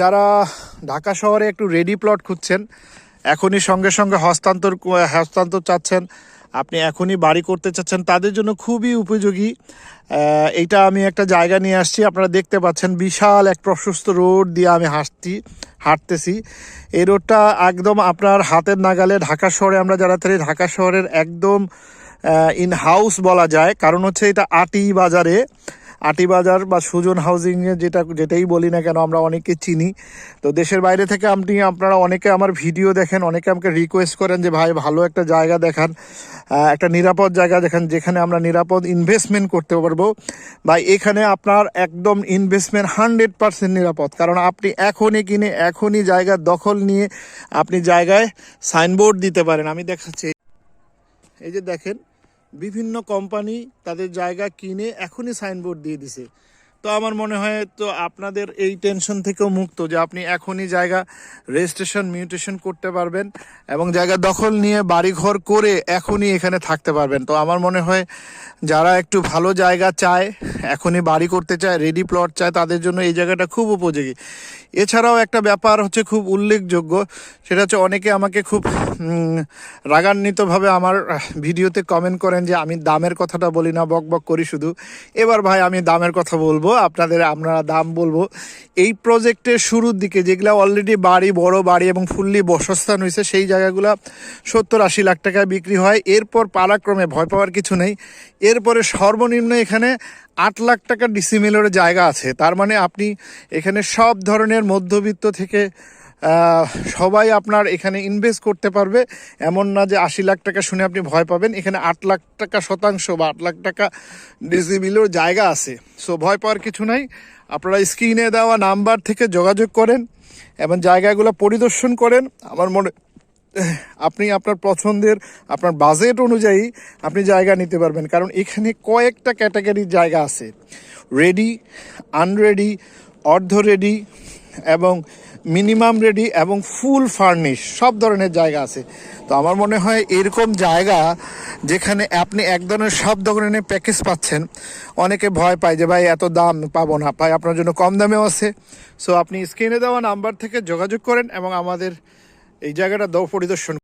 যারা ঢাকা শহরে একটু রেডি প্লট খুঁজছেন, এখনই সঙ্গে সঙ্গে হস্তান্তর হস্তান্তর চাচ্ছেন, আপনি এখনই বাড়ি করতে চাচ্ছেন, তাদের জন্য খুবই উপযোগী। এইটা আমি একটা জায়গা নিয়ে আসছি, আপনারা দেখতে পাচ্ছেন বিশাল এক প্রশস্ত রোড দিয়ে আমি হাঁটছি, হাঁটতেছি। এই রোডটা একদম আপনার হাতের নাগালে ঢাকা শহরে, আমরা যারা থাকি ঢাকা শহরের একদম ইন হাউস বলা যায়, কারণ হচ্ছে এটা আটি বাজারে। আটি বাজার বা সুজন হাউজিং এ যেটা, যেটাই বলি না কেন, আমরা অনেকে চিনি। তো দেশের বাইরে থেকে আপনি, আপনারা অনেকে আমার ভিডিও দেখেন, অনেকে আমাকে রিকোয়েস্ট করেন যে, ভাই, ভালো একটা জায়গা দেখান একটা নিরাপদ জায়গা দেখান, যেখানে আমরা নিরাপদ ইনভেস্টমেন্ট করতে পারব। বা এখানে আপনার একদম ইনভেস্টমেন্ট হান্ড্রেড পার্সেন্ট নিরাপদ। কারণ আপনি এখনই কিনে, এখনই জায়গা দখল নিয়ে আপনি জায়গায় সাইনবোর্ড দিতে পারেন। আমি দেখাচ্ছি। এই যে দেখেন বিভিন্ন কোম্পানি তাদের জায়গা কিনে এখনই সাইনবোর্ড দিয়ে দিছে। তো আমার মনে হয় তো আপনাদের এই টেনশন থেকেও মুক্ত যে আপনি এখনই জায়গা রেজিস্ট্রেশন মিউটেশন করতে পারবেন এবং জায়গা দখল নিয়ে বাড়িঘর করে এখনই এখানে থাকতে পারবেন। তো আমার মনে হয় যারা একটু ভালো জায়গা চায়, এখনই বাড়ি করতে চায় রেডি প্লট চায়, তাদের জন্য এই জায়গাটা খুব উপযোগী। এছাড়াও একটা ব্যাপার হচ্ছে খুব উল্লেখযোগ্য, সেটা হচ্ছে অনেকে আমাকে খুব রাগান্বিতভাবে আমার ভিডিওতে কমেন্ট করেন যে আমি দামের কথাটা বলি না বক বক করি শুধু। এবার ভাই আমি দামের কথা বলব। আপনাদের আপনারা দাম বলব। এই প্রজেক্টের শুরুর দিকে যেগুলো অলরেডি বাড়ি, বড় বাড়ি এবং ফুললি বসস্থান হয়েছে সেই জায়গাগুলো সত্তর আশি লাখ টাকায় বিক্রি হয়। এরপর পালাক্রমে ভয় পাওয়ার কিছু নেই। এরপরে সর্বনিম্ন এখানে আট লাখ টাকার ডিসিমিলের জায়গা আছে। তার মানে আপনি এখানে সব ধরনের মধ্যবিত্ত থেকে সবাই আপনার এখানে ইনভেস্ট করতে পারবে। এমন না যে আশি লাখ টাকা শুনে আপনি ভয় পাবেন। এখানে আট লাখ টাকা শতাংশ বা আট লাখ টাকা ডিসিমিলের জায়গা আছে। সো ভয় পাওয়ার কিছু নাই। আপনারা স্ক্রিনে দেওয়া নাম্বার থেকে যোগাযোগ করেন এবং জায়গাগুলো পরিদর্শন করেন। আমার মনে আপনি আপনার পছন্দের, আপনার বাজেট অনুযায়ী আপনি জায়গা নিতে পারবেন। কারণ এখানে কয়েকটা ক্যাটাগরির জায়গা আছে। রেডি আনরেডি অর্ধ রেডি এবং মিনিমাম রেডি এবং ফুল ফার্নিশ সব ধরনের জায়গা আছে। তো আমার মনে হয় এরকম জায়গা যেখানে আপনি এক ধরনের সব ধরনের প্যাকেজ পাচ্ছেন। অনেকে ভয় পায় যে, ভাই, এত দাম পাবো না। ভাই, আপনার জন্য কম দামেও আছে। সো আপনি স্ক্রিনে দেওয়া নাম্বার থেকে যোগাযোগ করেন এবং আমাদের এই জায়গাটা দৌ পরিদর্শন